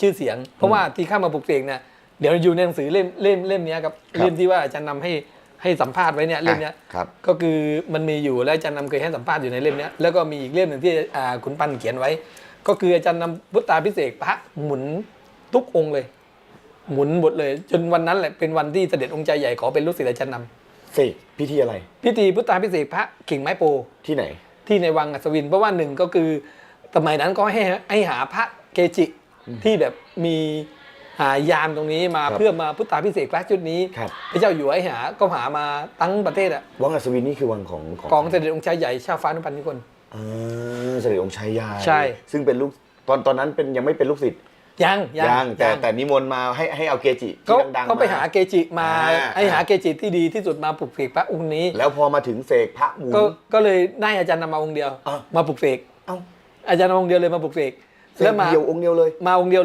ชื่อเสียง เพราะว่าที่เข้ามาปลุกเสกเนี่ยเดี๋ยวอยู่ในหนังสือเล่มเล่มเล่มเนี้ยครับครับเล่มที่ว่าอาจารย์นำให้ให้สัมภาษณ์ไว้เนี่ยเล่มเนี้ยอะครับก็คือมันมีอยู่แล้วอาจารย์นำเคยให้สัมภาษณ์อยู่ในเล่มเนี้ยแล้วก็มีอีกเล่มหนึ่งที่อ่าคุณปันเขียนไว้ ก็คืออาจารย์นำพุทธาพิเศษกพระหมุนทุกองค์เลย หมุนหมดเลย จนวันนั้นแหละเป็นวันที่เสด็จองค์ใจใหญ่ขอเป็นลูกศิษย์อาจารย์นเสกพิธีอะไรำพิธีพุทธาพิเศษกพระกิ่งไม้โพที่ไหน ที่ในวังอัศวินเพราะว่าหนึ่งก็คือสมัยนั้นก็ให้ให้หาพระเกจิ ที่แบบมีหายานตรงนี้มาครับเพื่อมาพุทธาพิเศษกพระชุดนี้ครับพระเจ้าอยู่หัวให้หาก็หามาตั้งประเทศอะวังอัศวินนี่คือวังของกองเสด็จองค์ชายใหญ่ชาฟ้านุพันธ์นิคนอ่าเสด็จองค์ชายใหญ่ใช่ ซึ่งเป็นลูกตอนตอนนั้นเป็นยังไม่เป็นลูกศิษย์ยังยังยังแต่ยังแต่นิมนต์มาให้ให้เอาเกจิก็ที่ดังๆก็ไปมหาเกจิมาอ่าให้หาเกจิที่ดีที่สุดมาปลุกเสกพระองค์นี้ แล้วพอมาถึงเสกพระหมุนก็ก็เลยได้อาจารย์นำมาองค์เดียวอะมาปลุกเสกเอ้าอาจารย์นำองค์เดียวเลยมาปลุกเสก เสกเดียวองค์เดียวเลย มาองค์เดียวเลย